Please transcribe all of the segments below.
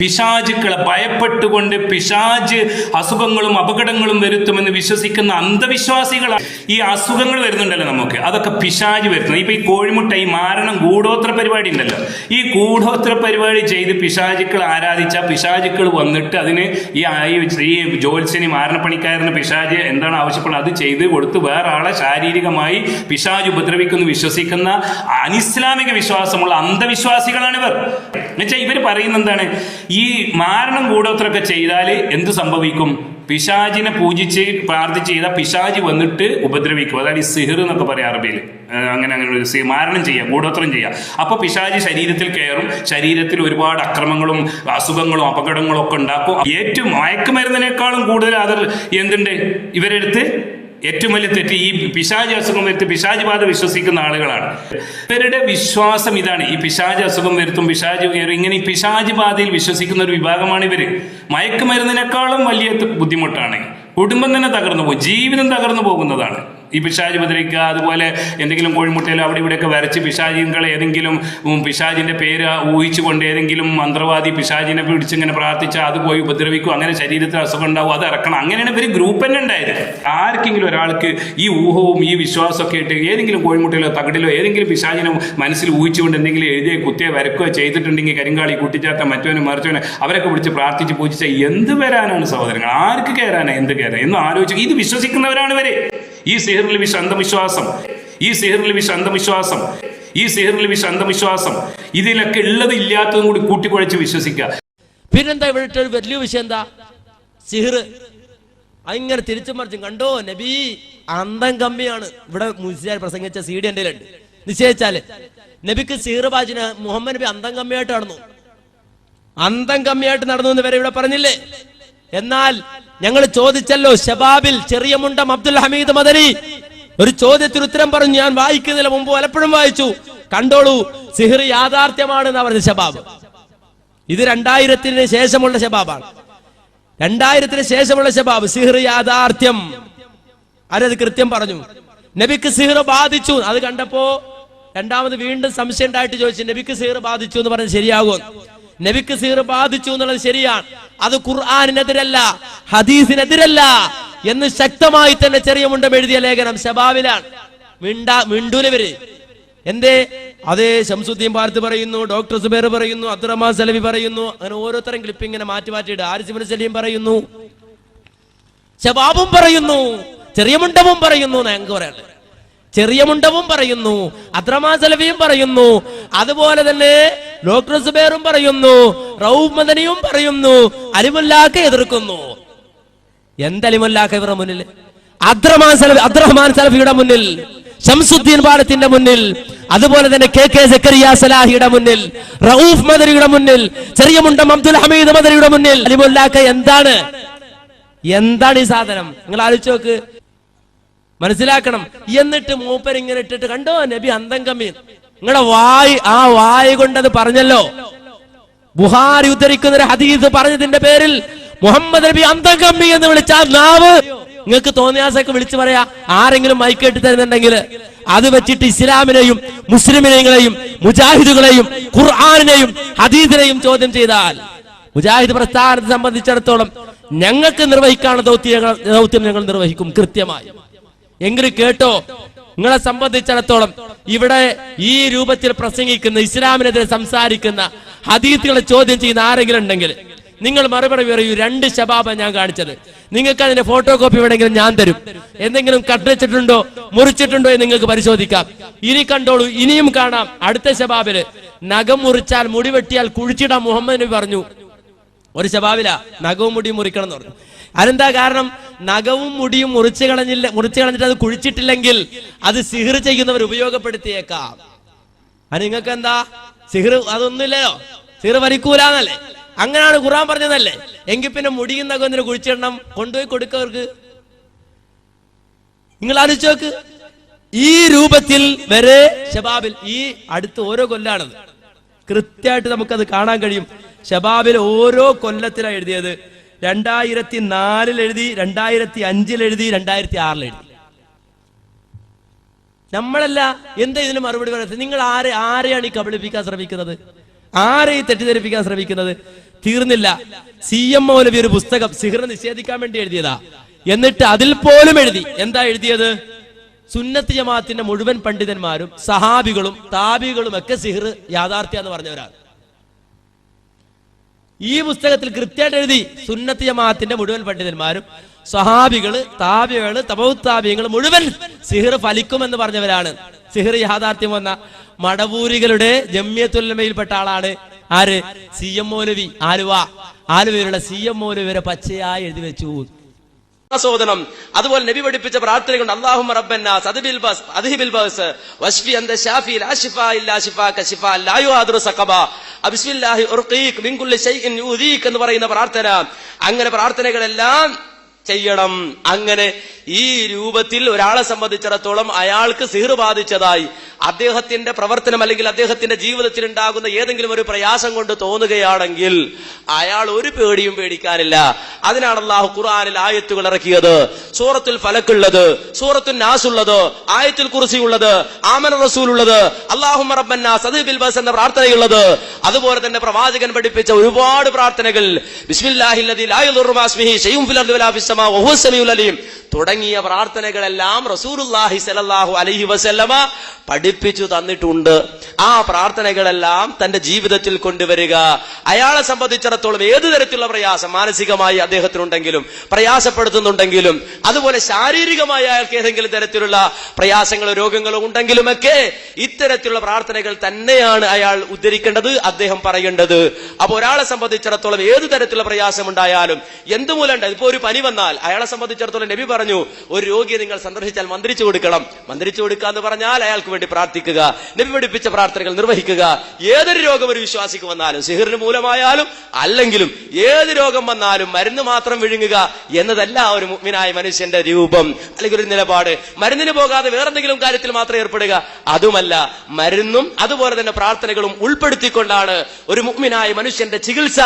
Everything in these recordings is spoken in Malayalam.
പിശാചുക്കളെ ഭയപ്പെട്ടുകൊണ്ട് പിശാജ് അസുഖങ്ങളും അപകടങ്ങളും വരുത്തുമെന്ന് വിശ്വസിക്കുന്ന അന്ധവിശ്വാസികളാണ് ഈ അസുഖങ്ങൾ വരുന്നുണ്ടല്ലോ നമുക്ക്. അതൊക്കെ പിശാജ് വരുത്തുന്നത്. ഇപ്പൊ ഈ കോഴിമുട്ട ഈ മാരണം ഗൂഢോത്ര പരിപാടി ഉണ്ടല്ലോ. ഈ ഗൂഢോത്ര പരിപാടി ചെയ്ത് പിശാചുക്കൾ ആരാധിച്ച പിശാചുക്കൾ വന്നിട്ട് അതിന് ഈ ഈ ജോത്സ്യന് മാരണപ്പണിക്കാരന് പിശാജ് എന്താണ് ആവശ്യപ്പെടുന്നത്? അത് ചെയ്ത് കൊടുത്ത് വേറെ ആളെ ശാരീരികമായി പിശാജ് ഉപദ്രവിക്കുന്നു വിശ്വസിക്കുന്ന അനിസ്ലാമിക വിശ്വാസമുള്ള അന്ധവിശ്വാസികളാണ് ഇവർ എന്നുവെച്ചാൽ ഇവർ പറയുന്ന എന്താണ്? ഈ മാരണം കൂടോത്രമൊക്കെ ചെയ്താൽ എന്ത് സംഭവിക്കും? പിശാജിനെ പൂജിച്ച് പ്രാർത്ഥിച്ച് ചെയ്താൽ പിശാജ് വന്നിട്ട് ഉപദ്രവിക്കും. അതായത് ഈ സിഹിർ എന്നൊക്കെ പറയാം അറബിയിൽ അങ്ങനെ അങ്ങനെ ഒരു മാരണം ചെയ്യാം കൂടോത്രം ചെയ്യാം. അപ്പോൾ പിശാജ് ശരീരത്തിൽ കയറും. ശരീരത്തിൽ ഒരുപാട് അക്രമങ്ങളും അസുഖങ്ങളും അപകടങ്ങളും ഒക്കെ ഉണ്ടാക്കും. ഏറ്റവും മയക്കുമരുന്നിനേക്കാളും കൂടുതൽ അതിൽ എന്തുണ്ട്? ഇവരെടുത്ത് ഏറ്റവും വലിയ തെറ്റ് ഈ പിശാജ് അസുഖം വരുത്തി പിശാജ് ബാധ വിശ്വസിക്കുന്ന ആളുകളാണ്. ഇവരുടെ വിശ്വാസം ഇതാണ്. ഈ പിശാജ് അസുഖം വരുത്തും പിശാജ് ഇങ്ങനെ ഈ പിശാജ് ബാധയിൽ വിശ്വസിക്കുന്ന ഒരു വിഭാഗമാണ് ഇവർ. മയക്കുമരുന്നിനേക്കാളും വലിയ ബുദ്ധിമുട്ടാണ്. കുടുംബം തന്നെ തകർന്നു പോകും. ജീവിതം തകർന്നു പോകുന്നതാണ്. ഈ പിശാജ് ഉപദ്രവിക്കുക അതുപോലെ എന്തെങ്കിലും കോഴിമുട്ടയിലോ അവിടെ ഇവിടെയൊക്കെ വരച്ച് പിശാചികളെ ഏതെങ്കിലും പിശാജിന്റെ പേര് ഊഹിച്ചുകൊണ്ട് ഏതെങ്കിലും മന്ത്രവാദി പിശാജിനെ പിടിച്ചിങ്ങനെ പ്രാർത്ഥിച്ചാൽ അത് പോയി ഉപദ്രവിക്കും അങ്ങനെ ശരീരത്തിൽ അസുഖം ഉണ്ടാവും അത് ഇറക്കണം അങ്ങനെയാണ് ഇവർ ഗ്രൂപ്പ് തന്നെ ഉണ്ടായത്. ആർക്കെങ്കിലും ഒരാൾക്ക് ഈ ഊഹവും ഈ വിശ്വാസമൊക്കെ ഇട്ട് ഏതെങ്കിലും കോഴിമുട്ടയിലോ തകടിലോ ഏതെങ്കിലും പിശാജിനെ മനസ്സിൽ ഊഹിച്ചുകൊണ്ട് എന്തെങ്കിലും എഴുതിയ കുത്തിയോ വരക്കുകയോ ചെയ്തിട്ടുണ്ടെങ്കിൽ കരിങ്കാളി കൂട്ടിച്ചാത്ത മറ്റവനും മറിച്ചവനെ അവരൊക്കെ പിടിച്ച് പ്രാർത്ഥിച്ച് പൂജിച്ച എന്ത് വരാനാണ് സഹോദരങ്ങൾ? ആർക്ക് കയറാനാണ് എന്ത് കയറാൻ എന്ന് ആലോചിച്ചു ഇത് വിശ്വസിക്കുന്നവരാണ് ഇവർ. ഈ സിഹറിൽ വിശ അന്ധവിശ്വാസം. ഈ സിഹറിൽ വിശ അന്ധവിശ്വാസം. ഈ സിഹറിൽ വിശ അന്ധവിശ്വാസം. ഇതിലൊക്കെ ഉള്ളത് ഇല്ലാത്തതും കൂടി കൂട്ടിക്കുഴച്ച് വിശ്വസിക്കുക. പിന്നെന്താ ഇവിടുത്തെ വലിയ വിഷയം എന്താ? സിഹിർ അങ്ങനെ തിരിച്ചു മറിച്ചും. കണ്ടോ? നബി അന്തം കമ്മിയാണ്. ഇവിടെ മുസ്ലിയാർ പ്രസംഗിച്ച സി ഡി ഉണ്ട് നിശ്ചയിച്ചാൽ നബിക്ക് സിഹർ ബാജിന് മുഹമ്മദ് നബി അന്തം കമ്മിയായിട്ട് നടന്നു. അന്തം കമ്മിയായിട്ട് നടന്നു എന്ന് വരെ ഇവിടെ പറഞ്ഞില്ലേ? എന്നാൽ ഞങ്ങൾ ചോദിച്ചല്ലോ ഷബാബിൽ ചെറിയ മുണ്ടം അബ്ദുൽ ഹമീദ് മദനി. ഒരു ചോദ്യത്തിന് ഉത്തരം പറഞ്ഞു ഞാൻ വായിക്കുന്നതിന് മുമ്പ് പലപ്പോഴും വായിച്ചു. കണ്ടോളൂ സിഹിർ യാഥാർത്ഥ്യമാണെന്ന് പറഞ്ഞ ഷബാബ് ഇത് രണ്ടായിരത്തിന് ശേഷമുള്ള ശബാബാണ്. രണ്ടായിരത്തിന് ശേഷമുള്ള ശബാബ് സിഹിർ യാഥാർത്ഥ്യം. ആരത് കൃത്യം പറഞ്ഞു? നബിക്ക് സിഹിർ ബാധിച്ചു. അത് കണ്ടപ്പോ രണ്ടാമത് വീണ്ടും സംശയം ഉണ്ടായിട്ട് ചോദിച്ചു നബിക്ക് സിഹിർ ബാധിച്ചു എന്ന് പറഞ്ഞ് ശരിയാകുമോ നബിക്ക് സീർ ബാധിച്ചു എന്നുള്ളത് ശരിയാണ്. അത് ഖുർആാനിനെതിരല്ല ഹദീസിനെതിരല്ല എന്ന് ശക്തമായി തന്നെ ചെറിയ മുണ്ടം എഴുതിയ ലേഖനം ശബാബിലാണ്. മിണ്ടാ മിണ്ടൂലവര്. എന്തേ? അതേ ശംസുദ്ദീൻ ഭാരത് പറയുന്നു ഡോക്ടർ സുബേർ പറയുന്നു അബ്ദുറഹ്മാൻ സലവി പറയുന്നു അങ്ങനെ ഓരോരുത്തരും ക്ലിപ്പ് ഇങ്ങനെ മാറ്റി മാറ്റിയിട്ട് ആരിസിബിൻ സലീം പറയുന്നു. ശബാബും പറയുന്നു ചെറിയ മുണ്ടവും പറയുന്നു ഞങ്ങൾക്ക് പറയാനുള്ളത്. ചെറിയ മുണ്ടവും പറയുന്നു അബ്ദുറഹ്മാൻ സലവിയും പറയുന്നു. അതുപോലെ തന്നെ ഡോക്ടർ സുബേറും പറയുന്നു റൌഫ് മദനിയും പറയുന്നു അലിമുല്ലാക്ക എതിർക്കുന്നു. എന്തലിമുല്ലാക്ക ഇവരുടെ മുന്നിൽ? അബ്ദുറഹ്മാൻ സലഫി അദ്രഹ്മാൻ സലഫിയുടെ മുന്നിൽ ഷംസുദ്ദീൻ പാടത്തിന്റെ മുന്നിൽ അതുപോലെ തന്നെ കെ കെ സക്കരിയ സലാഹിയുടെ മുന്നിൽ റൌഫ് മദരിയുടെ മുന്നിൽ ചെറിയ മുണ്ടം അബ്ദുൽ ഹമീദ് മദരിയുടെ മുന്നിൽ. അലിമുല്ലാക്ക എന്താണ്? എന്താണ് ഈ സാധനം? നിങ്ങൾ ആലോചിച്ച് നോക്ക്. മനസ്സിലാക്കണം. എന്നിട്ട് മൂപ്പർ ഇങ്ങനെ ഇട്ടിട്ട് കണ്ടോ? നബി അന്തം കമ്മി നിങ്ങളുടെ വായ് ആ വായ് കൊണ്ടത് പറഞ്ഞല്ലോ. ബുഹാരി ഉദ്ധരിക്കുന്ന ഒരു ഹദീസ് പറഞ്ഞതിന്റെ പേരിൽ മുഹമ്മദ് നബി അന്തകമ്മി എന്ന് വിളിച്ചാൽ നാവ് നിങ്ങൾക്ക് തോന്നിയാസൊക്കെ വിളിച്ചു പറയാ ആരെങ്കിലും മൈക്കേട്ട് തരുന്നുണ്ടെങ്കിൽ അത് വെച്ചിട്ട് ഇസ്ലാമിനെയും മുസ്ലിമിനെയും മുജാഹിദുകളെയും ഖുർആാനിനെയും ഹദീസിനെയും ചോദ്യം ചെയ്താൽ മുജാഹിദ് പ്രസ്ഥാനത്തെ സംബന്ധിച്ചിടത്തോളം ഞങ്ങൾക്ക് നിർവഹിക്കാനുള്ള ദൗത്യം ദൗത്യം ഞങ്ങൾ നിർവഹിക്കും കൃത്യമായി. എങ്കിലും കേട്ടോ നിങ്ങളെ സംബന്ധിച്ചിടത്തോളം ഇവിടെ ഈ രൂപത്തിൽ പ്രസംഗിക്കുന്ന ഇസ്ലാമിനെതിരെ സംസാരിക്കുന്ന ഹദീത്തുകളെ ചോദ്യം ചെയ്യുന്ന ആരെങ്കിലും ഉണ്ടെങ്കിൽ നിങ്ങൾ മറുപടി പറയൂ രണ്ട് ശബാബ ഞാൻ കാണിച്ചത്. നിങ്ങൾക്ക് അതിന്റെ ഫോട്ടോ കോപ്പി വേണമെങ്കിലും ഞാൻ തരും. എന്തെങ്കിലും കട്ടിച്ചിട്ടുണ്ടോ മുറിച്ചിട്ടുണ്ടോ എന്ന് നിങ്ങൾക്ക് പരിശോധിക്കാം. ഇനി കണ്ടോളൂ ഇനിയും കാണാം. അടുത്ത ശബാബിൽ നഖം മുറിച്ചാൽ മുടി വെട്ടിയാൽ കുഴിച്ചിടാൻ മുഹമ്മദ് നബി പറഞ്ഞു. ഒരു ശബാബില നഖവും മുടിയും മുറിക്കണം എന്ന് പറഞ്ഞു. അതെന്താ കാരണം? നഖവും മുടിയും മുറിച്ചു കളഞ്ഞില്ല മുറിച്ചു കളഞ്ഞിട്ട് അത് കുഴിച്ചിട്ടില്ലെങ്കിൽ അത് സിഹിർ ചെയ്യുന്നവർ ഉപയോഗപ്പെടുത്തിയേക്കാം. അത് നിങ്ങൾക്ക് എന്താ സിഹിർ അതൊന്നുമില്ലയോ? സിഹിർ വരിക്കൂലെന്നല്ലേ അങ്ങനെയാണ് ഖുറാൻ പറഞ്ഞതല്ലേ? എങ്കിൽ പിന്നെ മുടിയും നഖം എന്തിനു കുഴിച്ചിടണം? കൊണ്ടുപോയി കൊടുക്കവർക്ക് നിങ്ങൾ ആലോചിച്ച് നോക്ക്. ഈ രൂപത്തിൽ വരെ ഷബാബിൽ ഈ അടുത്ത് ഓരോ കൊല്ലാണത്. കൃത്യമായിട്ട് നമുക്കത് കാണാൻ കഴിയും. ഷബാബിൽ ഓരോ കൊല്ലത്തിലാണ് എഴുതിയത്. രണ്ടായിരത്തി നാലിൽ എഴുതി രണ്ടായിരത്തി അഞ്ചിൽ എഴുതി രണ്ടായിരത്തി ആറിൽ എഴുതി നമ്മളല്ല എന്താ ഇതിന് മറുപടി പറയുന്നത്? നിങ്ങൾ ആരെ ആരെയാണ് ഈ കബളിപ്പിക്കാൻ ശ്രമിക്കുന്നത്? ആരെ ഈ തെറ്റിദ്ധരിപ്പിക്കാൻ ശ്രമിക്കുന്നത്? തീർന്നില്ല. സി എം മൗലവി ഒരു പുസ്തകം സിഹർ നിഷേധിക്കാൻ വേണ്ടി എഴുതിയതാ. എന്നിട്ട് അതിൽ പോലും എഴുതി. എന്താ എഴുതിയത്? സുന്നത്ത് ജമാഅത്തിന്റെ മുഴുവൻ പണ്ഡിതന്മാരും സഹാബികളും താബികളും ഒക്കെ സിഹർ യാഥാർത്ഥ്യ എന്ന് പറഞ്ഞവരാണ്. ഈ പുസ്തകത്തിൽ കൃത്യമായിട്ട് എഴുതി സുന്നത്ത് ജമാഅത്തിന്റെ മുഴുവൻ പണ്ഡിതന്മാരും സഹാബികൾ താബികൾ തപൗത്താബിയങ്ങൾ മുഴുവൻ സിഹിർ ഫലിക്കുമെന്ന് പറഞ്ഞവരാണ്. സിഹിർ യാഥാർത്ഥ്യം വന്ന മടവൂരികളുടെ ജമ്യത്തുല്ലമയിൽപ്പെട്ട ആളാണ് ആര്? C M Maulavi Aluva. ആലുവയിലുള്ള C M Maulavi വരെ പച്ചയായി എഴുതി വെച്ചു. ആസ്വാദനം അതുപോലെ നബി പഠിപ്പിച്ച പ്രാർത്ഥനകളുണ്ട് അള്ളാഹു റബ്ബന്നാസ് അദ്ബിൽ ബസ് അദ്ഹിബിൽ ബസ്. വശ്ഫി അന്ത ഷാഫി ലാ ശിഫാ ഇല്ലാ ശിഫാക ശിഫാ ലാ യുആദുറു സഖബ. ബിസ്മില്ലാഹി ഉർഖീക് മിൻ കുല്ലി ഷൈഇൻ യുദീക് എന്ന് പറയുന്ന പ്രാർത്ഥന. അങ്ങനെ പ്രാർത്ഥനകളെല്ലാം ചെയ്യണം. അങ്ങനെ ഈ രൂപത്തിൽ ഒരാളെ സംബന്ധിച്ചിടത്തോളം അയാൾക്ക് സിഹർ ബാധിച്ചതായി അദ്ദേഹത്തിന്റെ പ്രവർത്തനം അല്ലെങ്കിൽ അദ്ദേഹത്തിന്റെ ജീവിതത്തിൽ ഉണ്ടാകുന്ന ഏതെങ്കിലും ഒരു പ്രയാസം കൊണ്ട് തോന്നുകയാണെങ്കിൽ അയാൾ ഒരു പേടിയും പേടിക്കാനില്ല. അതിനാണ് അള്ളാഹു ഖുർആാനിൽ ആയത്തുകൾ ഇറക്കിയത്. സൂറത്തുൽ ഫലക്കുള്ളത് സൂറത്തുൽ നാസ് ഉള്ളത് ആയത്തുൽ കുറിസി ഉള്ളത് ആമന റസൂൽ ഉള്ളത് അള്ളാഹു റബ്ബന്നാസ് അത് ബിൽബാസ് എന്ന പ്രാർത്ഥനയുള്ളത്. അതുപോലെ തന്നെ പ്രവാചകൻ പഠിപ്പിച്ച ഒരുപാട് പ്രാർത്ഥനകൾ. ബിസ്മില്ലാഹിൽ ലദീ ലാ ഷെയ്യും മാ ഇസ്മിഹി തുടങ്ങിയ പ്രാർത്ഥനകളെല്ലാം റസൂലുള്ളാഹി സ്വല്ലല്ലാഹു അലൈഹി വസല്ലമ പഠിപ്പിച്ചു തന്നിട്ടുണ്ട്. ആ പ്രാർത്ഥനകളെല്ലാം തന്റെ ജീവിതത്തിൽ കൊണ്ടുവരിക. അയാളെ സംബന്ധിച്ചിടത്തോളം ഏതു തരത്തിലുള്ള പ്രയാസം മാനസികമായി അദ്ദേഹത്തിനുണ്ടെങ്കിലും പ്രയാസപ്പെടുത്തുന്നുണ്ടെങ്കിലും അതുപോലെ ശാരീരികമായി അയാൾക്ക് ഏതെങ്കിലും തരത്തിലുള്ള പ്രയാസങ്ങളോ രോഗങ്ങളോ ഉണ്ടെങ്കിലുമൊക്കെ ഇത്തരത്തിലുള്ള പ്രാർത്ഥനകൾ തന്നെയാണ് അയാൾ ഉദ്ധരിക്കേണ്ടത് അദ്ദേഹം പറയേണ്ടത്. അപ്പൊ ഒരാളെ സംബന്ധിച്ചിടത്തോളം ഏതു തരത്തിലുള്ള പ്രയാസം ഉണ്ടായാലും എന്ത് മൂലം ഇപ്പൊ ഒരു പനി വന്നാൽ അയാളെ സംബന്ധിച്ചിടത്തോളം നബി പറഞ്ഞു ഒരു രോഗിയെ നിങ്ങൾ സന്ദർശിച്ചാൽ മന്ത്രിച്ചു കൊടുക്കണം. മന്ത്രിച്ചു കൊടുക്കുക എന്ന് പറഞ്ഞാൽ അയാൾക്ക് വേണ്ടി പ്രാർത്ഥിക്കുക നബി പഠിപ്പിച്ച പ്രാർത്ഥനകൾ നിർവഹിക്കുക. ഏതൊരു രോഗം ഒരു വിശ്വാസിക്ക് വന്നാലും സിഹിറിന് മൂലമായാലും അല്ലെങ്കിലും ഏത് രോഗം വന്നാലും മരുന്ന് മാത്രം വിഴുങ്ങുക എന്നതല്ല ഒരു മുഗ്മിനായ മനുഷ്യന്റെ രൂപം അല്ലെങ്കിൽ ഒരു നിലപാട്. മരുന്നിന് പോകാതെ വേറെന്തെങ്കിലും കാര്യത്തിൽ മാത്രം ഏർപ്പെടുക അതുമല്ല മരുന്നും അതുപോലെ തന്നെ പ്രാർത്ഥനകളും ഉൾപ്പെടുത്തിക്കൊണ്ടാണ് ഒരു മുഗ്മിനായ മനുഷ്യന്റെ ചികിത്സ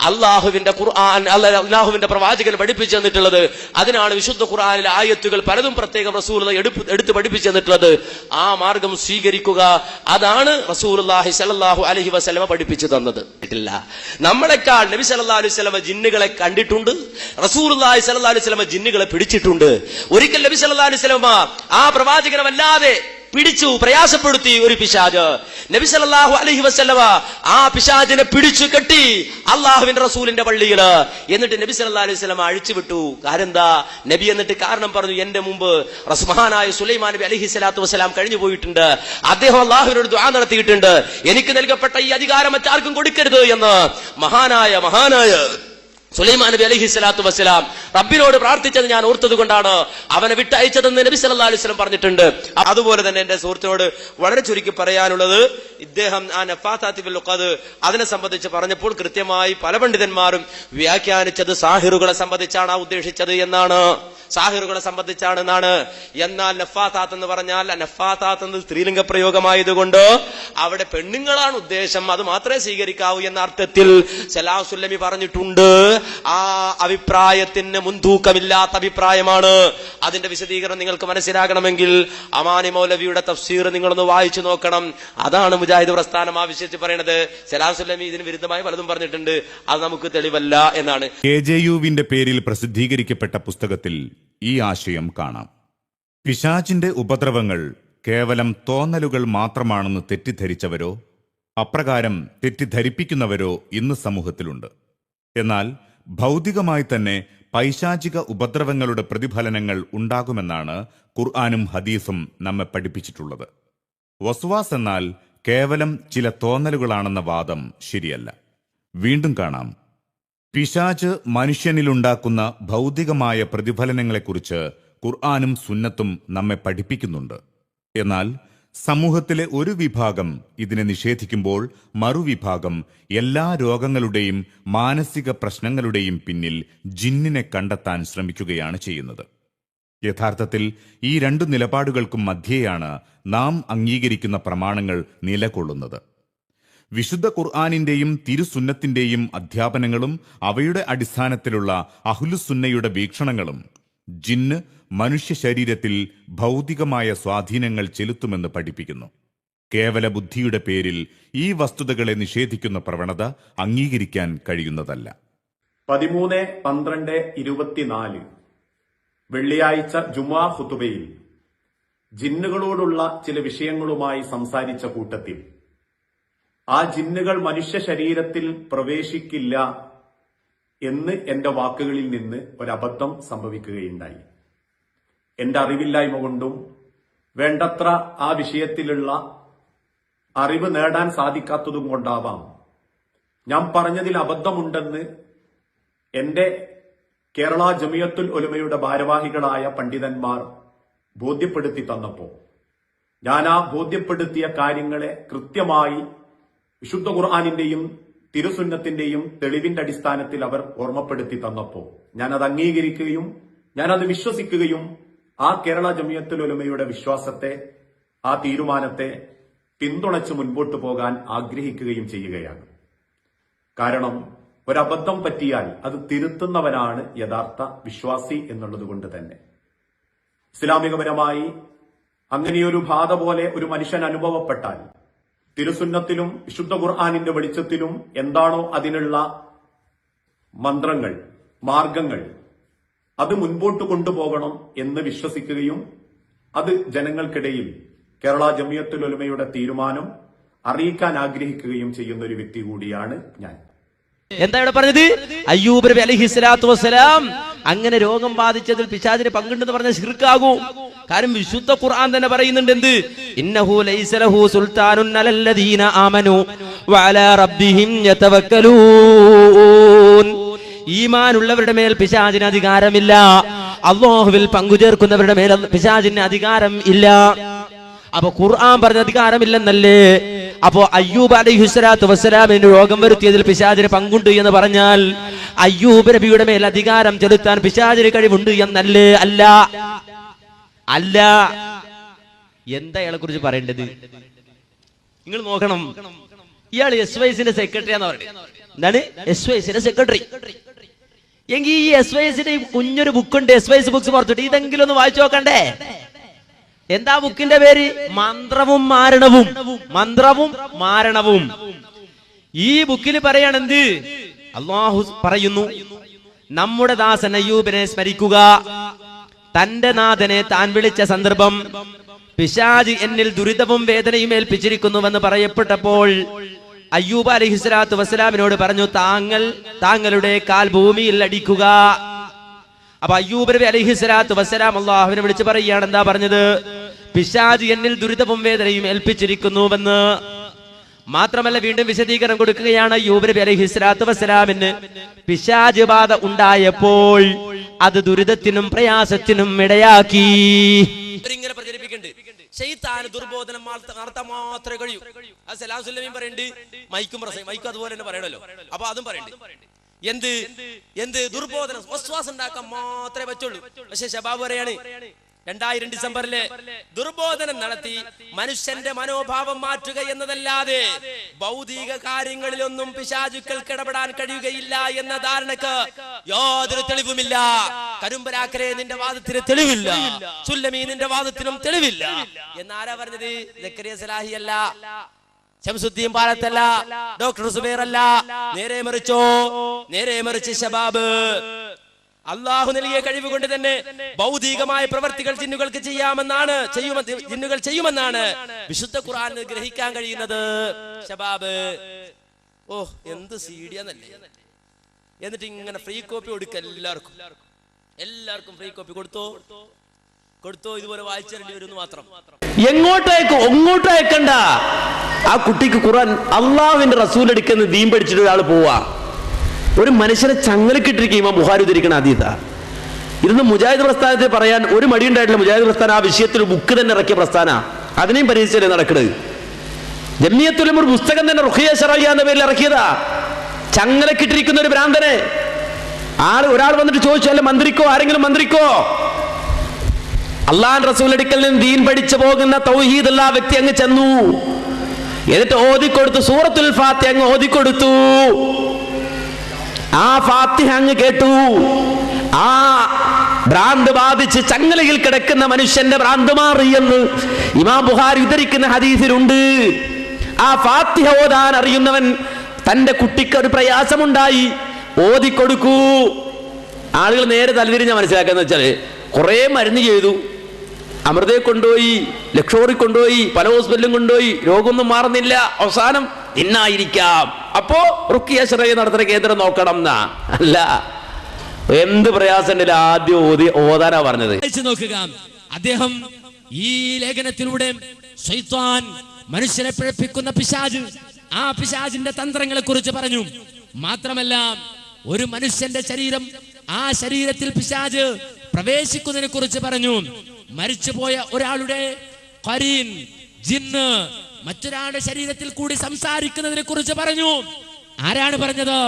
അള്ളാഹുവിന്റെ ഖുർആൻ അള്ളാഹുവിന്റെ പ്രവാചകൻ പഠിപ്പിച്ചു തന്നിട്ടുള്ളത്. അതിനാണ് വിശുദ്ധ ഖുർആനിലെ ആയത്തുകൾ പലതും പ്രത്യേകം റസൂലത എടുത്ത് പഠിപ്പിച്ചു തന്നിട്ടുള്ളത്. ആ മാർഗം സ്വീകരിക്കുക. അതാണ് റസൂലുള്ളാഹി സ്വല്ലല്ലാഹു അലഹി വസ്ലമ പഠിപ്പിച്ചു തന്നത്. ഇല്ല. നമ്മളെക്കാൾ നബി സല്ലാ അലൈഹി ജിന്നുകളെ കണ്ടിട്ടുണ്ട്. റസൂലുള്ളാഹി സ്വല്ലല്ലാഹു അലൈഹി വസല്ലമ ജിന്നുകളെ പിടിച്ചിട്ടുണ്ട്. ഒരിക്കൽ നബി സല്ലാ അലൈഹി ആ പ്രവാചകനെ വല്ലാതെ പിടിച്ചു പ്രയാസപ്പെടുത്തി ഒരു പിശാജ്. നബി സല്ലല്ലാഹു അലൈഹി വസല്ലമ ആ പിശാജിനെ പിടിച്ചു കെട്ടി അള്ളാഹുവിന്റെ റസൂലിന്റെ പള്ളിയിൽ. എന്നിട്ട് നബി സല്ലല്ലാഹു അലൈഹി വസല്ലമ അഴിച്ചുവിട്ടു കാരെന്താ? നബി എന്നിട്ട് കാരണം പറഞ്ഞു എന്റെ മുമ്പ് റസ്മഹാനായ സുലൈമാൻ നബി അലഹി സ്വലാത്തു വസ്സലാം കഴിഞ്ഞു പോയിട്ടുണ്ട്. അദ്ദേഹം അള്ളാഹുവിനോട് ദുആ നടത്തിയിട്ടുണ്ട്. എനിക്ക് നൽകപ്പെട്ട ഈ അധികാരം മറ്റാർക്കും കൊടുക്കരുത് എന്ന് മഹാനായ മഹാനായ സുലൈമാൻ നബി അലഹി സ്വലാത്തു വസ്സലാം റബ്ബിനോട് പ്രാർത്ഥിച്ചത് ഞാൻ ഓർത്തത് കൊണ്ടാണ് അവനെ വിട്ടയച്ചതെന്ന് നബി അലൈഹി വസല്ലം പറഞ്ഞിട്ടുണ്ട്. അതുപോലെ തന്നെ എന്റെ സുഹൃത്തിനോട് വളരെ ചുരുക്കി പറയാനുള്ളത് ഇദ്ദേഹം ആ നഫാത്താത്തി അത് അതിനെ സംബന്ധിച്ച് പറഞ്ഞപ്പോൾ കൃത്യമായി പല പണ്ഡിതന്മാരും വ്യാഖ്യാനിച്ചത് സാഹിറുകളെ സംബന്ധിച്ചാണ് ആ ഉദ്ദേശിച്ചത് എന്നാണ്. സാഹിറുകളെ സംബന്ധിച്ചാണ് എന്നാണ്. എന്നാൽ നഫാത്താത്ത് എന്ന് പറഞ്ഞാൽ നഫാത്താത്ത് എന്ന് സ്ത്രീലിംഗ പ്രയോഗമായതുകൊണ്ട് അവിടെ പെണ്ണുങ്ങളാണ് ഉദ്ദേശം. അത് മാത്രമേ സ്വീകരിക്കാവൂ എന്ന അർത്ഥത്തിൽ സലാസുല്ലമി പറഞ്ഞിട്ടുണ്ട്. ആ അഭിപ്രായത്തിന് മുൻതൂക്കമില്ലാത്ത അഭിപ്രായമാണ്. അതിന്റെ വിശദീകരണം നിങ്ങൾക്ക് മനസ്സിലാകണമെങ്കിൽ അമാനി മൗലവിയുടെ തഫ്സീർ നിങ്ങളൊന്ന് വായിച്ചു നോക്കണം. അതാണ് മുജാഹിദ് പ്രസ്ഥാനം ആവശ്യിച്ച് പറയുന്നത് സലാസുലമി ഇതിന് വിരുദ്ധമായി പലതും പറഞ്ഞിട്ടുണ്ട്. അത് നമുക്ക് തെളിവല്ല എന്നാണ്. കെ ജെ യുവിന്റെ പേരിൽ പ്രസിദ്ധീകരിക്കപ്പെട്ട പുസ്തകത്തിൽ ഈ ആശയം കാണാം. പിശാചിന്റെ ഉപദ്രവങ്ങൾ കേവലം തോന്നലുകൾ മാത്രമാണെന്ന് തെറ്റിദ്ധരിച്ചവരോ അപ്രകാരം തെറ്റിദ്ധരിപ്പിക്കുന്നവരോ ഇന്ന് സമൂഹത്തിലുണ്ട്. എന്നാൽ ഭൗതികമായി തന്നെ പൈശാചിക ഉപദ്രവങ്ങളുടെ പ്രതിഫലനങ്ങൾ ഉണ്ടാകുമെന്നാണ് ഖുർആാനും ഹദീസും നമ്മെ പഠിപ്പിച്ചിട്ടുള്ളത്. വസ്വാസ് എന്നാൽ കേവലം ചില തോന്നലുകളാണെന്ന വാദം ശരിയല്ല. വീണ്ടും കാണാം. പിശാച് മനുഷ്യനിലുണ്ടാക്കുന്ന ഭൗതികമായ പ്രതിഫലനങ്ങളെക്കുറിച്ച് ഖുർആാനും സുന്നത്തും നമ്മെ പഠിപ്പിക്കുന്നുണ്ട്. എന്നാൽ സമൂഹത്തിലെ ഒരു വിഭാഗം ഇതിനെ നിഷേധിക്കുമ്പോൾ മറുവിഭാഗം എല്ലാ രോഗങ്ങളുടെയും മാനസിക പ്രശ്നങ്ങളുടെയും പിന്നിൽ ജിന്നിനെ കണ്ടെത്താൻ ശ്രമിക്കുകയാണ് ചെയ്യുന്നത്. യഥാർത്ഥത്തിൽ ഈ രണ്ടു നിലപാടുകൾക്കും മധ്യേയാണ് നാം അംഗീകരിക്കുന്ന പ്രമാണങ്ങൾ നിലകൊള്ളുന്നത്. വിശുദ്ധ ഖുർആാനിന്റെയും തിരുസുന്നത്തിന്റെയും അധ്യാപനങ്ങളും അവയുടെ അടിസ്ഥാനത്തിലുള്ള അഹുലുസുന്നയുടെ വീക്ഷണങ്ങളും ജിന്ന് മനുഷ്യ ശരീരത്തിൽ ഭൗതികമായ സ്വാധീനങ്ങൾ ചെലുത്തുമെന്ന് പഠിപ്പിക്കുന്നു. കേവല ബുദ്ധിയുടെ പേരിൽ ഈ വസ്തുതകളെ നിഷേധിക്കുന്ന പ്രവണത അംഗീകരിക്കാൻ കഴിയുന്നതല്ല. പതിമൂന്ന് പന്ത്രണ്ട് ഇരുപത്തിനാല്. വെള്ളിയാഴ്ച ജുമാ ഹുത്തുബയിൽ ജിന്നുകളോടുള്ള ചില വിഷയങ്ങളുമായി സംസാരിച്ച കൂട്ടത്തിൽ ആ ജിന്നുകൾ മനുഷ്യ ശരീരത്തിൽ പ്രവേശിക്കില്ല എന്ന് എന്റെ വാക്കുകളിൽ നിന്ന് ഒരബദ്ധം സംഭവിക്കുകയുണ്ടായി. എന്റെ അറിവില്ലായ്മ കൊണ്ടും വേണ്ടത്ര ആ വിഷയത്തിലുള്ള അറിവ് നേടാൻ സാധിക്കാത്തതും കൊണ്ടാവാം. ഞാൻ പറഞ്ഞതിൽ അബദ്ധമുണ്ടെന്ന് എന്റെ കേരള ജമിയത്തുൽ ഒലുമയുടെ ഭാരവാഹികളായ പണ്ഡിതന്മാർ ബോധ്യപ്പെടുത്തി തന്നപ്പോൾ ഞാൻ ആ ബോധ്യപ്പെടുത്തിയ കാര്യങ്ങളെ കൃത്യമായി വിശുദ്ധ ഖുർആാനിന്റെയും തിരുസുന്നത്തിന്റെയും തെളിവിന്റെ അടിസ്ഥാനത്തിൽ അവർ ഓർമ്മപ്പെടുത്തി തന്നപ്പോൾ ഞാൻ അത് അംഗീകരിക്കുകയും ഞാൻ അത് വിശ്വസിക്കുകയും ആ കേരള ജമിയത്തുൽ ഒലുമയുടെ വിശ്വാസത്തെ ആ തീരുമാനത്തെ പിന്തുണച്ച് മുൻപോട്ട് പോകാൻ ആഗ്രഹിക്കുകയും ചെയ്യുകയാണ്. കാരണം ഒരബദ്ധം പറ്റിയാൽ അത് തിരുത്തുന്നവനാണ് യഥാർത്ഥ വിശ്വാസി എന്നുള്ളതുകൊണ്ട് തന്നെ. ഇസ്ലാമികപരമായി അങ്ങനെയൊരു ബാധ പോലെ ഒരു മനുഷ്യൻ അനുഭവപ്പെട്ടാൽ തിരുസുന്നത്തിലും വിശുദ്ധ ഖുർആാനിന്റെ വെളിച്ചത്തിലും എന്താണോ അതിനുള്ള മന്ത്രങ്ങൾ മാർഗങ്ങൾ അത് മുൻപോട്ട് കൊണ്ടുപോകണം എന്ന് വിശ്വസിക്കുകയും അത് ജനങ്ങൾക്കിടയിൽ കേരള ജമിയത്തുൽ ഉലമയുടെ തീരുമാനം അറിയിക്കാൻ ആഗ്രഹിക്കുകയും ചെയ്യുന്ന ഒരു വ്യക്തി കൂടിയാണ് ഞാൻ. എന്താ ഇവിടെ പറഞ്ഞത്? അയ്യൂബ് നബി അലൈഹി സ്വലാത്തു വസ്സലാം അങ്ങനെ രോഗം ബാധിച്ചതിൽ പിശാചിന് പങ്കുണ്ടെന്ന് പറഞ്ഞ ശിർക്കാകും. കാരണം വിശുദ്ധ ഖുർആൻ തന്നെ പറയുന്നുണ്ട് എന്ത്? ഇന്നഹു ലൈസ ലഹു സുൽത്താനുൻ അലല്ലദീന ആമനു വഅലാ റബ്ബിഹിം യതവക്കലൂൻ. ഈമാനുള്ളവരുടെ മേൽ പിശാചിന് അധികാരമില്ല. അള്ളാഹുവിൽ പങ്കുചേർക്കുന്നവരുടെ മേൽ പിശാചിന് അധികാരം ഇല്ല. അപ്പൊ ഖുർആൻ പറഞ്ഞ അധികാരമില്ലെന്നല്ലേ? അപ്പോ അയ്യൂബ് അലൈഹിസ്സലാത്തു വസ്സലാമിന് രോഗം വരുത്തിയതിൽ പിശാചിന് പങ്കുണ്ട് എന്ന് പറഞ്ഞാൽ അയ്യൂബ് നബിയുടെ മേൽ അധികാരം ചെലുത്താൻ പിശാചിന് കഴിവുണ്ട് എന്നല്ലേ? അല്ല. അല്ല. എന്താ ഇയാളെ കുറിച്ച് പറയേണ്ടത്? നിങ്ങൾ നോക്കണം. ഇയാൾ എസ് വൈസിന്റെ സെക്രട്ടറി എന്ന് എന്താണ്? എസ് വൈസിന്റെ സെക്രട്ടറി എങ്കിൽ ഈ എസ് വൈ എസിന്റെ കുഞ്ഞൊരു ബുക്കുണ്ട് എസ് വൈ എസ് ബുക്സ് പുറത്തിട്ട് ഇതെങ്കിലും ഒന്ന് വായിച്ചു നോക്കണ്ടേ? എന്താ ബുക്കിന്റെ പേര്? മന്ത്രവും മാരണവും. മന്ത്രവും മാരണവും. ഈ ബുക്കിൽ പറയാണെന്ത് അള്ളാഹു പറയുന്നു നമ്മുടെ ദാസൻ അയ്യൂബിനെ സ്മരിക്കുക. തന്റെ നാഥനെ താൻ വിളിച്ച സന്ദർഭം പിശാജ് എന്നിൽ ദുരിതവും വേദനയും ഏൽപ്പിച്ചിരിക്കുന്നുവെന്ന് പറയപ്പെട്ടപ്പോൾ അയ്യൂബ് അലഹിസ്ലാത്തു വസ്സലാമിനോട് പറഞ്ഞു താങ്കൾ താങ്കളുടെ കാൽ ഭൂമിയിൽ അടിക്കുക. അപ്പൊ അയ്യൂബ് നബി അലൈഹി സ്വലാത്തു വസ്സലാം അള്ളാഹുവിനെ വിളിച്ചു പറയുകയാണ് എന്താ പറഞ്ഞത്? പിശാജ് എന്നിൽ ദുരിതവും വേദനയും ഏൽപ്പിച്ചിരിക്കുന്നുവെന്ന്. മാത്രമല്ല വീണ്ടും വിശദീകരണം കൊടുക്കുകയാണ് യൂബ് നബി അലൈഹി സ്വലാത്തു വസ്സലാമിന്. പിശാജ് ബാധ ഉണ്ടായപ്പോൾ അത് ദുരിതത്തിനും പ്രയാസത്തിനും ഇടയാക്കി. ഷെയ്ത്താന് ദുർബോധനം നടത്താൻ മാത്രമേ കഴിയൂ. അത് സലാം സുല്ലമിയും പറയുന്നുണ്ട് മൈക്കും പ്രസംഗം മൈക്കും അതുപോലെ തന്നെ പറയണല്ലോ. അപ്പൊ അതും പറയുന്നുണ്ട് എന്ത്? എന്ത്? ദുർബോധനം? വസ്വാസം ഉണ്ടാക്കാൻ മാത്രമേ പറ്റുള്ളൂ. പക്ഷെ ഷബാബ് പറയാണ് രണ്ടായിരം ഡിസംബറിലെ ദുർബോധനം നടത്തി മനുഷ്യന്റെ മനോഭാവം മാറ്റുക എന്നതല്ലാതെ ഭൗതിക കാര്യങ്ങളിലൊന്നും പിശാചുക്കൾക്ക് ഇടപെടാൻ കഴിയുകയില്ല എന്ന ധാരണക്ക് യാതൊരു തെളിവുമില്ല. കരുമ്പരാക്കരെ നിന്റെ വാദത്തിന് തെളിവില്ല. ചുല്ലമീ നിന്റെ വാദത്തിനും തെളിവില്ല. എന്നാരാ പറഞ്ഞത്? ജക്കരിയ സലാഹി അല്ല ശംസുദ്ദീൻ പാലത്തല്ല. ഡോക്ടർ സുബൈർ അല്ല നേരെ മറിച്ചോ? നേരെ മറിച്ച് ഷബാബ് അള്ളാഹു നൽകിയ കഴിവ് കൊണ്ട് തന്നെ ഭൗതികമായ പ്രവർത്തികൾ ജിന്നുകൾക്ക് ചെയ്യാമെന്നാണ് ചെയ്യുമെന്ന് ജിന്നുകൾ ചെയ്യുമെന്നാണ് വിശുദ്ധ ഖുർആൻ ഗ്രഹിക്കാൻ കഴിയുന്നത്. ഷബാബ് ഓ എന്ത് സീഡിയാന്നല്ലേ? എന്നിട്ട് ഇങ്ങനെ ഫ്രീ കോപ്പി കൊടുക്ക എല്ലാവർക്കും. എല്ലാവർക്കും ഫ്രീ കോപ്പി കൊടുത്തു? കൊടുത്തു? ഇതുപോലെ വായിച്ചേരേണ്ടി വരും മാത്രം. എങ്ങോട്ടേക്ക് ഒങ്ങോട്ടേക്കണ്ട ആ കുട്ടിക്ക് ഖുറാൻ അള്ളാവിന്റെ റസൂൽ എടുക്കുന്ന ദീൻ പഠിച്ചിട്ട് ഒരാൾ പോവാ. ഒരു മനുഷ്യനെ ചങ്ങലക്കിട്ടിരിക്കുമ്പോ ബുഹാരി ഉദ്ധരിക്കണ അതീത ഇരുന്ന് മുജാഹിദ് പ്രസ്ഥാനത്തിൽ പറയാൻ ഒരു മടി ഉണ്ടായിട്ടില്ല മുജാഹിദ് പ്രസ്ഥാനം ആ വിഷയത്തിൽ ബുക്ക് തന്നെ ഇറക്കിയ പ്രസ്ഥാന. അതിനെയും പരിഹരിച്ചല്ലേ നടക്കുന്നത് ജമ്മിയത്തുലം ഒരു പുസ്തകം തന്നെ റുഖിയ ഷറാലിയ എന്ന പേരിൽ ഇറക്കിയതാ. ചങ്ങലക്കിട്ടിരിക്കുന്ന ഒരു ഭ്രാന്തനെ. ആൾ ഒരാൾ വന്നിട്ട് ചോദിച്ചു അല്ല മന്ത്രിക്കോ? ആരെങ്കിലും മന്ത്രിക്കോ? അള്ളാൻ റസൂൽ അടുക്കൽ നിന്ന് ദീൻ പഠിച്ചു പോകുന്ന തൗഹീദ് ആ വ്യക്തി അങ്ങ് ചെന്നു. എന്നിട്ട് ഓതിക്കൊടുത്തു സൂറത്തുൽ ഫാത്തി അങ്ങ് ഓതിക്കൊടുത്തു. ആ ഫാത്തി അങ്ങ് കേട്ടു. ആ ഭ്രാന്ത് ബാധിച്ച് ചങ്ങലയിൽ കിടക്കുന്ന മനുഷ്യന്റെ ഭ്രാന്ത് മാറി എന്ന് ഇമാം ബുഹാരി ഉദ്ധരിക്കുന്ന ഹദീസിലുണ്ട്. ആ ഫാത്തിഹ ഓതാൻ അറിയുന്നവൻ തന്റെ കുട്ടിക്ക് ഒരു പ്രയാസമുണ്ടായി. ഓതിക്കൊടുക്കൂ. ആളുകൾ നേരെ തലതിരിഞ്ഞ മനസ്സിലാക്കാന്ന് വെച്ചാൽ കുറെ മരുന്ന് ചെയ്തു. അമൃതയെ കൊണ്ടുപോയി ലക്ഷോറി കൊണ്ടുപോയി പല ഹോസ്പിറ്റലും കൊണ്ടുപോയി രോഗമൊന്നും മാറുന്നില്ല. അവസാനം നിന്നായിരിക്കാം അപ്പോ റുക്കിയ ശ്രയ നടത്തുന്ന കേന്ദ്രം നോക്കണം എന്നാ. അല്ല എന്ത് പ്രയാസം ഉണ്ടെങ്കിലും ആദ്യം ഓതി ഓതാനാ പറഞ്ഞത്. നോക്കുക. അദ്ദേഹം ഈ ലേഖനത്തിലൂടെ മനുഷ്യനെ പിഴപ്പിക്കുന്ന പിശാജ് ആ പിശാജിന്റെ തന്ത്രങ്ങളെ കുറിച്ച് പറഞ്ഞു. മാത്രമല്ല ഒരു മനുഷ്യന്റെ ശരീരം ആ ശരീരത്തിൽ പിശാജ് പ്രവേശിക്കുന്നതിനെ കുറിച്ച് പറഞ്ഞു. മരിച്ചുപോയ ഒരാളുടെ കരീൻ ജിന്ന് മറ്റൊരാളുടെ ശരീരത്തിൽ കൂടി സംസാരിക്കുന്നതിനെ കുറിച്ച് പറഞ്ഞു. ആരാണ് പറഞ്ഞത്?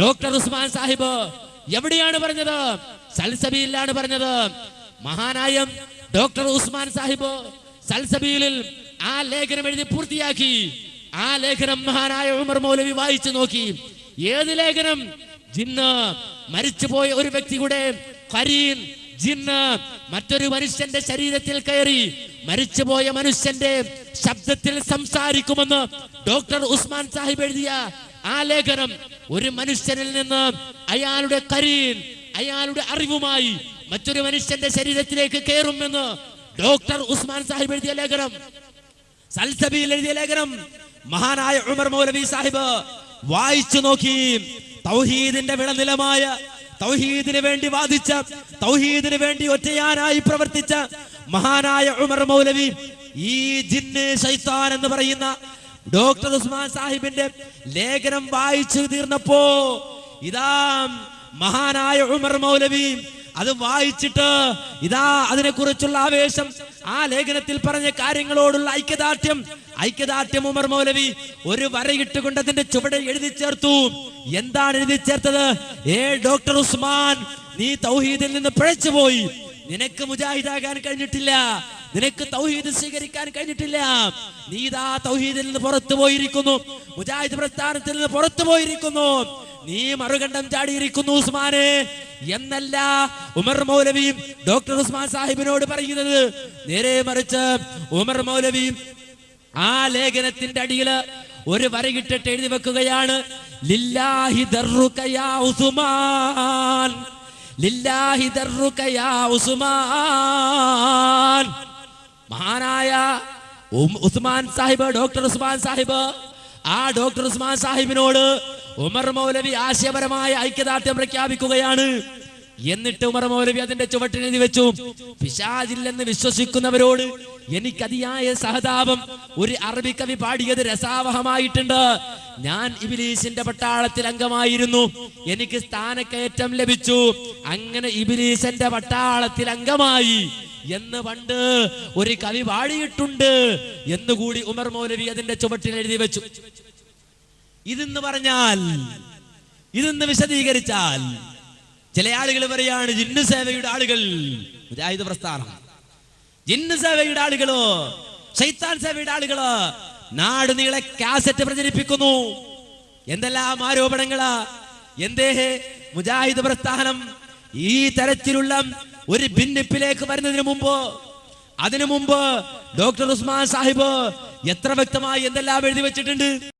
ഡോക്ടർ ഉസ്മാൻ സാഹിബ്. എവിടെയാണ് പറഞ്ഞത്? സൽസബിയിലാണ് പറഞ്ഞത്. മഹാനായ ഡോക്ടർ ഉസ്മാൻ സാഹിബ് സൽസബിയിൽ ആ ലേഖനം എഴുതി പൂർത്തിയാക്കി. ആ ലേഖനം മഹാനായ ഉമർ മൗലവി വായിച്ചു നോക്കി. ഏത് ലേഖനം? ജിന്ന് മരിച്ചുപോയ ഒരു വ്യക്തിയുടെ കരീൻ ജിന്ന് മറ്റൊരു മനുഷ്യന്റെ ശരീരത്തിൽ കയറി മരിച്ചുപോയ മനുഷ്യന്റെ ശബ്ദത്തിൽ സംസാരിക്കുമെന്ന് ഡോക്ടർ ഉസ്മാൻ സാഹിബ് എഴുതിയ ആ ലേഖനം ഒരു മനുഷ്യനിൽ നിന്ന് അയാളുടെ കരീൻ അയാളുടെ അറിവുമായി മറ്റൊരു മനുഷ്യന്റെ ശരീരത്തിലേക്ക് കയറുമെന്ന് ഡോക്ടർ ഉസ്മാൻ സാഹിബ് എഴുതിയ ലേഖനം. സൽസബിയിൽ എഴുതിയ ലേഖനം. മഹാനായ ഉമർ മൗലവി സാഹിബ് വായിച്ചു നോക്കി തൗഹീദിന്റെ വിളനിലമായ തൗഹീദിന് വേണ്ടി വാദിച്ച തൗഹീദിന് വേണ്ടി ഒറ്റയാനായി പ്രവർത്തിച്ച മഹാനായ ഉമർ മൗലവി ഈ ജിന്ന് ശൈത്താൻ എന്ന് പറയുന്ന ഡോക്ടർ ഉസ്മാൻ സാഹിബിന്റെ ലേഖനം വായിച്ചു തീർന്നപ്പോ ഇതാ മഹാനായ ഉമർ മൗലവി അത് വായിച്ചിട്ട് ഇതാ അതിനെക്കുറിച്ചുള്ള ആവേശം. ആ ലേഖനത്തിൽ പറഞ്ഞ കാര്യങ്ങളോടുള്ള ഐക്യദാർഢ്യം. ഐക്യദാർഢ്യം ഉമർ മൗലവി ഒരു വരയിട്ടുകൊണ്ട് അതിന്റെ ചുവടെ എഴുതി ചേർത്തു. എന്താണ് എഴുതി ചേർത്തത്? ഏ ഡോക്ടർ ഉസ്മാൻ നീ തൗഹീദിൽ നിന്ന് പിഴച്ചുപോയി നിനക്ക് മുജാഹിദാകാൻ കഴിഞ്ഞിട്ടില്ല. നിനക്ക് തൗഹീദ് സ്വീകരിക്കാൻ കഴിഞ്ഞിട്ടില്ല. നീതാ തൗഹീദിൽ നിന്ന് പുറത്തു പോയിരിക്കുന്നു. മുജാഹിദ് പ്രസ്ഥാനത്തിൽ നിന്ന് പുറത്തു പോയിരിക്കുന്നു. നീ മറുകണ്ഠം ചാടിയിരിക്കുന്നു ഉസ്മാനെ. എന്നല്ല ഉമർ മൗലവിയും ഡോക്ടർ ഉസ്മാൻ സാഹിബിനോട് പറയുന്നത്. നേരെ മറിച്ച് ഉമർ മൗലവിയും ആ ലേഖനത്തിന്റെ അടിയിൽ ഒരു വരകിട്ടിട്ട് എഴുതി വെക്കുകയാണ്. ലില്ലാഹി ഉസ്മാൻ ലില്ലാഹി ഉസ്മാൻ. മഹാനായ ഉസ്മാൻ സാഹിബ് ഡോക്ടർ ഉസ്മാൻ സാഹിബ് ആ ഡോക്ടർ ഉസ്മാൻ സാഹിബിനോട് ഉമർ മൗലവി ആശയപരമായ ഐക്യദാർഢ്യം പ്രഖ്യാപിക്കുകയാണ്. എന്നിട്ട് ഉമർ മൗലവി അതിന്റെ ചുവട്ടിൽ എഴുതി വെച്ചു. പിശാചില്ലെന്ന് വിശ്വസിക്കുന്നവരോട് എനിക്കതിയായ സഹതാപം ഒരു അറബി കവി പാടിയത് രസാവഹമായിട്ടുണ്ട്. ഞാൻ ഇബിലീസിന്റെ പട്ടാളത്തിൽ അംഗമായിരുന്നു. എനിക്ക് സ്ഥാനക്കയറ്റം ലഭിച്ചു. അങ്ങനെ ഇബിലീസിന്റെ പട്ടാളത്തിൽ അംഗമായി എന്ന് പണ്ട് ഒരു കവി പാടിയിട്ടുണ്ട്. എന്നുകൂടി ഉമർ മൗലവി അതിന്റെ ചുവട്ടിൽ എഴുതി വെച്ചു. ഇതെന്ന് പറഞ്ഞാൽ ഇതെന്ന് വിശദീകരിച്ചാൽ ചില ആളുകൾ പറയാണ് ജിന്ന് സേവയുടെ ആളുകൾ മുജാഹിദ് പ്രസ്ഥാനം. ജിന്ന് സേവയുടെ ആളുകളോ ശൈത്താൻ സേവയുടെ ആളുകളോ നാട് നീളെ കാസറ്റ് പ്രചരിപ്പിക്കുന്നു. എന്തെല്ലാം ആരോപണങ്ങളാ? എന്തേ? മുജാഹിദ് പ്രസ്ഥാനം ഈ തരത്തിലുള്ള ഒരു ഭിന്നിപ്പിലേക്ക് വരുന്നതിന് മുമ്പ് അതിനു മുമ്പ് ഡോക്ടർ ഉസ്മാൻ സാഹിബ് എത്ര വ്യക്തമായി എന്തെല്ലാം എഴുതി വെച്ചിട്ടുണ്ട്?